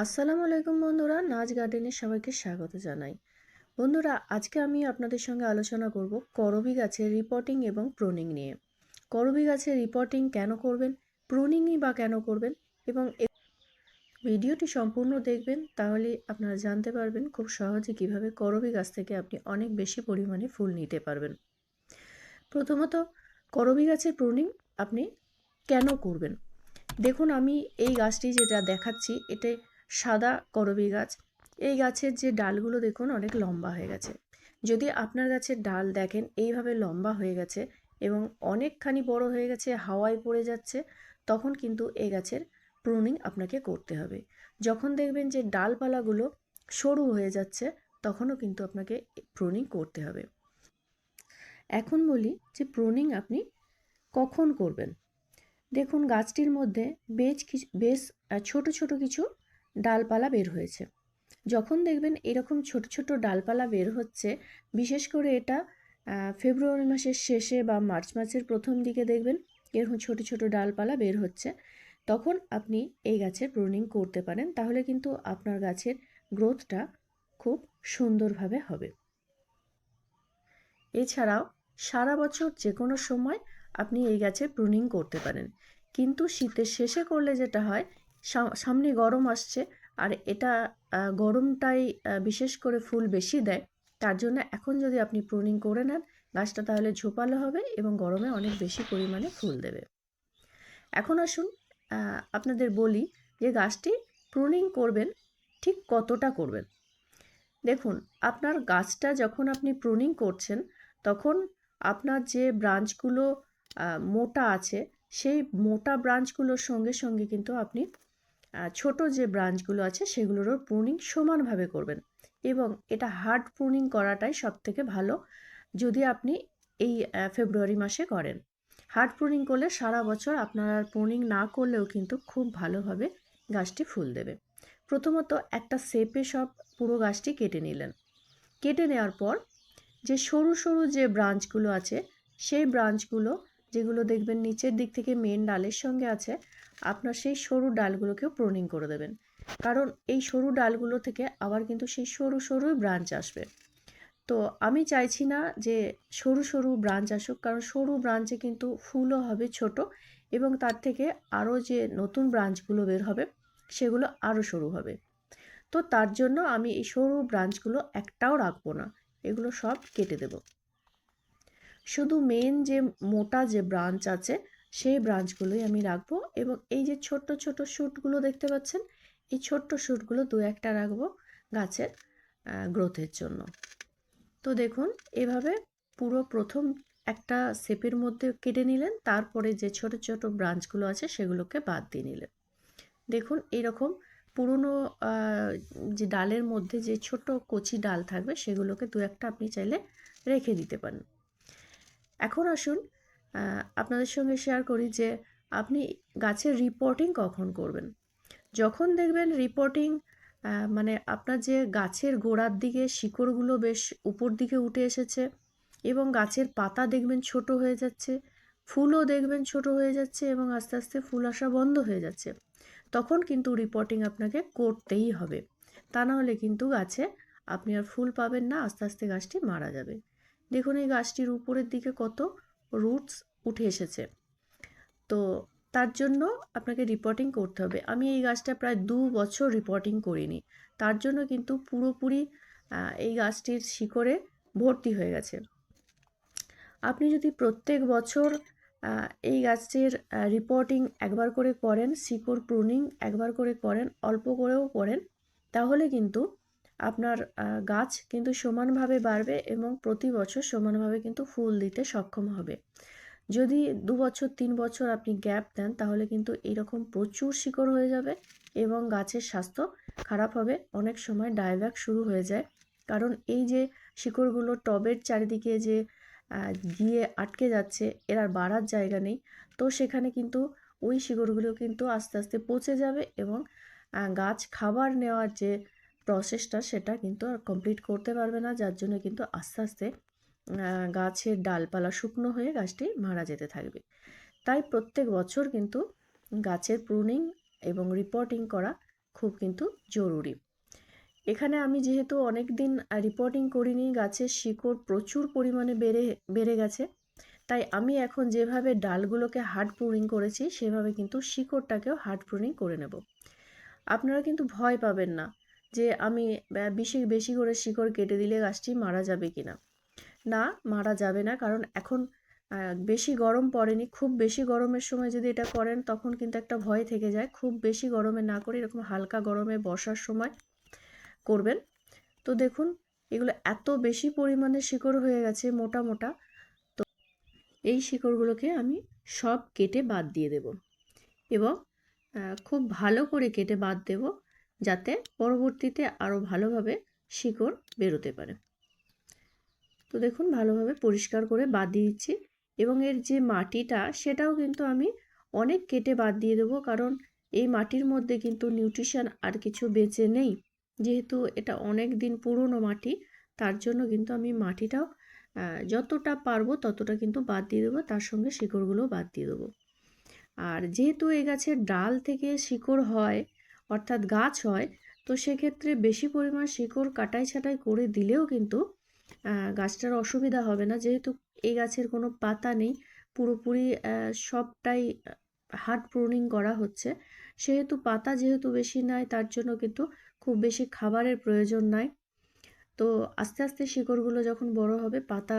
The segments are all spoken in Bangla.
আসসালামু আলাইকুম বন্ধুরা, নাচ গার্ডেনে সবাইকে স্বাগত জানাই। বন্ধুরা, আজকে আমি আপনাদের সঙ্গে আলোচনা করব করবি গাছের রিপোর্টিং এবং প্রুনিং নিয়ে। করবি গাছের রিপোর্টিং কেন করবেন প্রুনিংই বা কেন করবেন এবং ভিডিওটি সম্পূর্ণ দেখবেন, তাহলে আপনারা জানতে পারবেন খুব সহজে কীভাবে করবি গাছ থেকে আপনি অনেক বেশি পরিমাণে ফুল নিতে পারবেন। প্রথমত, করবি গাছের প্রুনিং আপনি কেন করবেন? দেখুন, আমি এই গাছটি যেটা দেখাচ্ছি এটা সাদা করবি গাছ। এই গাছের যে ডালগুলো দেখুন অনেক লম্বা হয়ে গেছে। যদি আপনার গাছের ডাল দেখেন এইভাবে লম্বা হয়ে গেছে এবং অনেকখানি বড় হয়ে গেছে, হাওয়ায় পড়ে যাচ্ছে, তখন কিন্তু এই গাছের প্রুনিং আপনাকে করতে হবে। যখন দেখবেন যে ডালপালাগুলো সরু হয়ে যাচ্ছে, তখনও কিন্তু আপনাকে প্রুনিং করতে হবে। এখন বলি যে প্রুনিং আপনি কখন করবেন? দেখুন গাছটির মধ্যে বেশ কিছু, বেশ ছোট ছোট কিছু ডালপালা বের হয়েছে। যখন দেখবেন এরকম ছোট ছোট ডালপালা বের হচ্ছে, বিশেষ করে এটা ফেব্রুয়ারি মাসের শেষে বা মার্চ মাসের প্রথম দিকে দেখবেন এরকম ছোট ছোট ডালপালা বের হচ্ছে, তখন আপনি এই গাছের প্রুনিং করতে পারেন, তাহলে কিন্তু আপনার গাছের গ্রোথটা খুব সুন্দরভাবে হবে। এছাড়াও সারা বছর যে কোনো সময় আপনি এই গাছের প্রুনিং করতে পারেন, কিন্তু শীতের শেষে করলে যেটা হয় সামনে গরম আসছে, আর এটা গরমটাই বিশেষ করে ফুল বেশি দেয়। তার জন্য এখন যদি আপনি প্রুনিং করে নেন, গাছটা তাহলে ঝোপালো হবে এবং গরমে অনেক বেশি পরিমাণে ফুল দেবে। এখন আসুন আপনাদের বলি যে গাছটি প্রুনিং করবেন, ঠিক কতটা করবেন? দেখুন, আপনার গাছটা যখন আপনি প্রুনিং করছেন, তখন আপনার যে ব্রাঞ্চগুলো মোটা আছে, সেই মোটা ব্রাঞ্চগুলোর সঙ্গে সঙ্গে কিন্তু আপনি ছোট যে ব্রাঞ্চগুলো আছে সেগুলোরও প্রুনিং সমানভাবে করবেন। এবং এটা হার্ড প্রুনিং করাটাই সব থেকে ভালো যদি আপনি এই ফেব্রুয়ারি মাসে করেন। হার্ড প্রুনিং করলে সারা বছর আপনার আর প্রুনিং না করলেও কিন্তু খুব ভালোভাবে গাছটি ফুল দেবে। প্রথমত একটা শেপে সব পুরো গাছটি কেটে নিলেন। কেটে নেওয়ার পর যে সরু সরু যে ব্রাঞ্চগুলো আছে, সেই ব্রাঞ্চগুলো যেগুলো দেখবেন নিচের দিক থেকে মেন ডালের সঙ্গে আছে, আপনার সেই সরু ডালগুলোকেও প্রুনিং করে দেবেন। কারণ এই সরু ডালগুলো থেকে আবার কিন্তু সেই সরু সরুই ব্রাঞ্চ আসবে। তো আমি চাইছি না যে সরু সরু ব্রাঞ্চ আসুক, কারণ সরু ব্রাঞ্চে কিন্তু ফুলও হবে ছোট এবং তার থেকে আরও যে নতুন ব্রাঞ্চগুলো বের হবে, সেগুলো আরও সরু হবে। তো তার জন্য আমি এই সরু ব্রাঞ্চগুলো একটাও রাখব না, এগুলো সব কেটে দেব। শুধু মেন যে মোটা যে ব্রাঞ্চ আছে, সেই ব্রাঞ্চগুলোই আমি রাখব এবং এই যে ছোট্ট ছোট শ্যুটগুলো দেখতে পাচ্ছেন, এই ছোট্ট শ্যুটগুলো দু একটা রাখব গাছের গ্রোথের জন্য। তো দেখুন, এভাবে পুরো প্রথম একটা শেপের মধ্যে কেটে নিলেন, তারপরে যে ছোট ছোট ব্রাঞ্চগুলো আছে সেগুলোকে বাদ দিয়ে নিলেন। দেখুন, এরকম পুরনো যে ডালের মধ্যে যে ছোট কচি ডাল থাকবে, সেগুলোকে দু একটা আপনি চাইলে রেখে দিতে পারেন। এখন আসুন আপনাদের সঙ্গে শেয়ার করি যে আপনি গাছের রিপোর্টিং কখন করবেন। যখন দেখবেন রিপোর্টিং মানে আপনার যে গাছের গোড়ার দিকে শিকড়গুলো বেশ উপর দিকে উঠে এসেছে এবং গাছের পাতা দেখবেন ছোট হয়ে যাচ্ছে, ফুলও দেখবেন ছোট হয়ে যাচ্ছে এবং আস্তে আস্তে ফুল আসা বন্ধ হয়ে যাচ্ছে, তখন কিন্তু রিপোর্টিং আপনাকে করতেই হবে। তা না হলে কিন্তু গাছে আপনি আর ফুল পাবেন না, আস্তে আস্তে গাছটি মারা যাবে। দেখুন এই গাছটির উপরের দিকে কত রুটস উঠে এসেছে। তো তার জন্য আপনাকে রিপোর্টিং করতে হবে। আমি এই গাছটা প্রায় দু বছর রিপোর্টিং করিনি। তার জন্য কিন্তু পুরোপুরি এই গাছটির শিকড়ে ভর্তি হয়ে গেছে। আপনি যদি প্রত্যেক বছর এই গাছের রিপোর্টিং একবার করে করেন, শিকড় প্রুনিং একবার করে করেন, অল্প করেও করেন, তাহলে কিন্তু আপনার গাছ কিন্তু সমানভাবে বাড়বে এবং প্রতি বছর সমানভাবে কিন্তু ফুল দিতে সক্ষম হবে। যদি দু বছর, তিন বছর আপনি গ্যাপ দেন, তাহলে কিন্তু এরকম প্রচুর শিকড় হয়ে যাবে এবং গাছের স্বাস্থ্য খারাপ হবে। অনেক সময় ডায়ব্যাক শুরু হয়ে যায়। কারণ এই যে শিকড়গুলো টবের চারিদিকে যে গিয়ে আটকে যাচ্ছে, এর আর বাড়ার জায়গা নেই। তো সেখানে কিন্তু ওই শিকড়গুলো কিন্তু আস্তে আস্তে পচে যাবে এবং গাছ খাবার নেওয়ার যে প্রসেসটা সেটা কিন্তু আর কমপ্লিট করতে পারবে না। যার জন্য কিন্তু আস্তে আস্তে গাছের ডালপালা শুকনো হয়ে গাছটি মারা যেতে থাকবে। তাই প্রত্যেক বছর কিন্তু গাছের প্রুনিং এবং রিপোর্টিং করা খুব কিন্তু জরুরি। এখানে আমি যেহেতু অনেক দিন রিপোর্টিং করিনি, গাছের শিকড় প্রচুর পরিমাণে বেড়ে বেড়ে গেছে। তাই আমি এখন যেভাবে ডালগুলোকে হার্ড প্রুনিং করেছি, সেভাবে কিন্তু শিকড়টাকেও হার্ড প্রুনিং করে নেব। আপনারা কিন্তু ভয় পাবেন না। যে আমি বেশি বেশি করে শিকড় কেটে দিলে গাছটি মারা যাবে কি না না মারা যাবে না, কারণ এখন বেশি গরম পড়েনি। খুব বেশি গরমের সময় যদি এটা করেন, তখন কিন্তু একটা ভয় থেকে যায়। খুব বেশি গরমে না করে এরকম হালকা গরমে বসার সময় করবেন। তো দেখুন, এগুলো এত বেশি পরিমাণে শিকড় হয়ে গেছে, মোটা মোটা। তো এই শিকড়গুলোকে আমি সব কেটে বাদ দিয়ে দেব এবং খুব ভালো করে কেটে বাদ দেব। যাতে পরবর্তীতে আরও ভালোভাবে শিকড় বেরোতে পারে। তো দেখুন, ভালোভাবে পরিষ্কার করে বাদ দিয়ে দিচ্ছি এবং এর যে মাটিটা, সেটাও কিন্তু আমি অনেক কেটে বাদ দিয়ে দেবো কারণ এই মাটির মধ্যে কিন্তু নিউট্রিশন আর কিছু বেঁচে নেই। যেহেতু এটা অনেক দিন পুরনো মাটি, তার জন্য কিন্তু আমি মাটিটাও যতটা পারব ততটা কিন্তু বাদ দিয়ে দেবো, তার সঙ্গে শিকড়গুলো বাদ দিয়ে দেবো। আর যেহেতু এই গাছের ডাল থেকে শিকড় হয় অর্থাৎ গাছ হয়, তো সেক্ষেত্রে বেশি পরিমাণ শিকড় কাটাই ছাটাই করে দিলেও কিন্তু গাছটার অসুবিধা হবে না। যেহেতু এই গাছের কোনো পাতা নেই, পুরোপুরি সবটাই হার্ড প্রুনিং করা হচ্ছে। সেহেতু পাতা যেহেতু বেশি নাই, তার জন্য কিন্তু খুব বেশি খাবারের প্রয়োজন নাই। তো আস্তে আস্তে শিকড়গুলো যখন বড় হবে, পাতা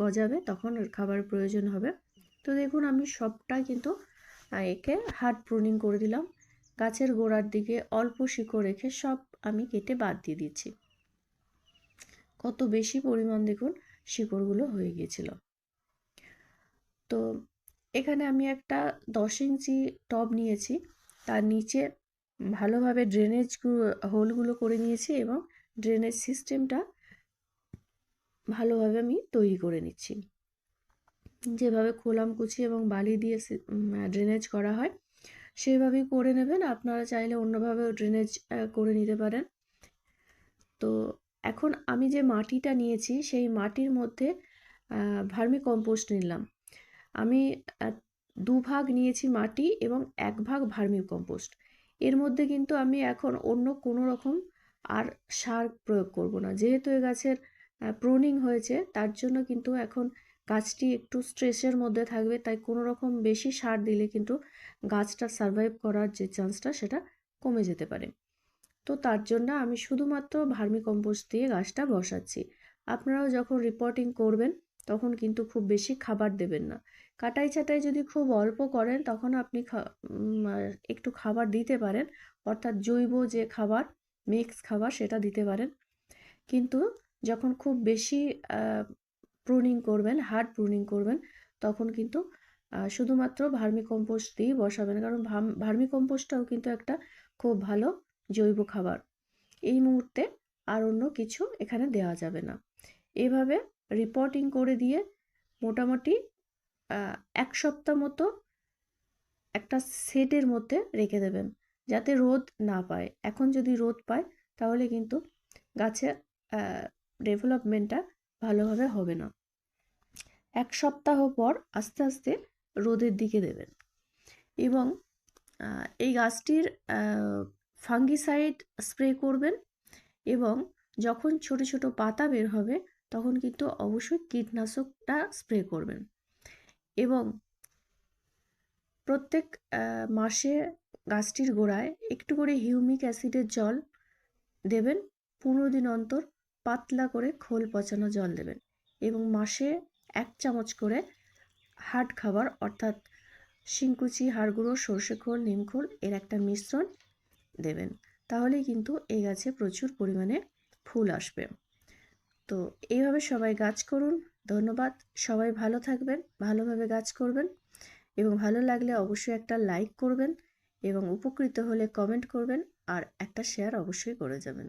গজাবে, তখন খাবারের প্রয়োজন হবে। তো দেখুন, আমি সবটাই কিন্তু একে হার্ড প্রুনিং করে দিলাম। গাছের গোড়ার দিকে অল্প শিকড় রেখে সব আমি কেটে বাদ দিয়ে দিচ্ছি। কত বেশি পরিমাণ দেখুন শিকড়গুলো হয়ে গিয়েছিল। তো এখানে আমি একটা দশ ইঞ্চি টব নিয়েছি। তার নিচে ভালোভাবে ড্রেনেজ হোলগুলো করে নিয়েছি এবং ড্রেনেজ সিস্টেমটা ভালোভাবে আমি তৈরি করে নিচ্ছি। যেভাবে খোলাম কুচি এবং বালি দিয়ে ড্রেনেজ করা হয় সেভাবেই করে নেবেন। আপনারা চাইলে অন্যভাবেও ড্রেনেজ করে নিতে পারেন। তো এখন আমি যে মাটিটা নিয়েছি, সেই মাটির মধ্যে ভার্মি কম্পোস্ট নিলাম। আমি দুভাগ নিয়েছি মাটি এবং এক ভাগ ভার্মি কম্পোস্ট এর মধ্যে কিন্তু আমি এখন অন্য কোনো রকম আর সার প্রয়োগ করব না। যেহেতু এ গাছের প্রুনিং হয়েছে, তার জন্য কিন্তু এখন গাছটি একটু স্ট্রেসের মধ্যে থাকবে, তাই কোনো রকম বেশি সার দিলে কিন্তু গাছটা সারভাইভ করার যে চান্সটা সেটা কমে যেতে পারে। তো তার জন্য আমি শুধুমাত্র ভার্মি কম্পোস্ট দিয়ে গাছটা বসাচ্ছি। আপনারাও যখন রিপোর্টিং করবেন, তখন কিন্তু খুব বেশি খাবার দেবেন না। কাটাই ছাটাই যদি খুব অল্প করেন, তখন আপনি একটু খাবার দিতে পারেন। অর্থাৎ জৈব যে খাবার মিক্স খাবার সেটা দিতে পারেন। কিন্তু যখন খুব বেশি প্রুনিং করবেন হার্ড প্রুনিং করবেন, তখন কিন্তু শুধুমাত্র ভার্মি কম্পোস্ট দিয়েই বসাবেন। কারণ ভার্মি কম্পোস্টটাও কিন্তু একটা খুব ভালো জৈব খাবার। এই মুহূর্তে আর অন্য কিছু এখানে দেওয়া যাবে না। এভাবে রিপোর্টিং করে দিয়ে মোটামুটি এক সপ্তাহ মতো একটা সেটের মধ্যে রেখে দেবেন, যাতে রোদ না পায়। এখন যদি রোদ পায়, তাহলে কিন্তু গাছের ডেভেলপমেন্টটা ভালোভাবে হবে না। এক সপ্তাহ পর আস্তে আস্তে রোদের দিকে দেবেন। এবং এই গাছটির ফাঙ্গিসাইড স্প্রে করবেন এবং যখন ছোট ছোট পাতা বের হবে তখন কিন্তু অবশ্যই কীটনাশকটা স্প্রে করবেন। এবং প্রত্যেক মাসে গাছটির গোড়ায় একটু করে হিউমিক অ্যাসিডের জল দেবেন পনেরো দিন অন্তর পাতলা করে খোল পচানো জল দেবেন এবং মাসে এক চামচ করে হাট খাবার অর্থাৎ শিংকুচি, হাড়গুঁড়ো, সর্ষে খোল নিমখোল এর একটা মিশ্রণ দেবেন। তাহলেই কিন্তু এই গাছে প্রচুর পরিমাণে ফুল আসবে। তো এইভাবে সবাই গাছ করুন। ধন্যবাদ। সবাই ভালো থাকবেন, ভালোভাবে গাছ করবেন এবং ভালো লাগলে অবশ্যই একটা লাইক করবেন এবং উপকৃত হলে কমেন্ট করবেন আর একটা শেয়ার অবশ্যই করে যাবেন।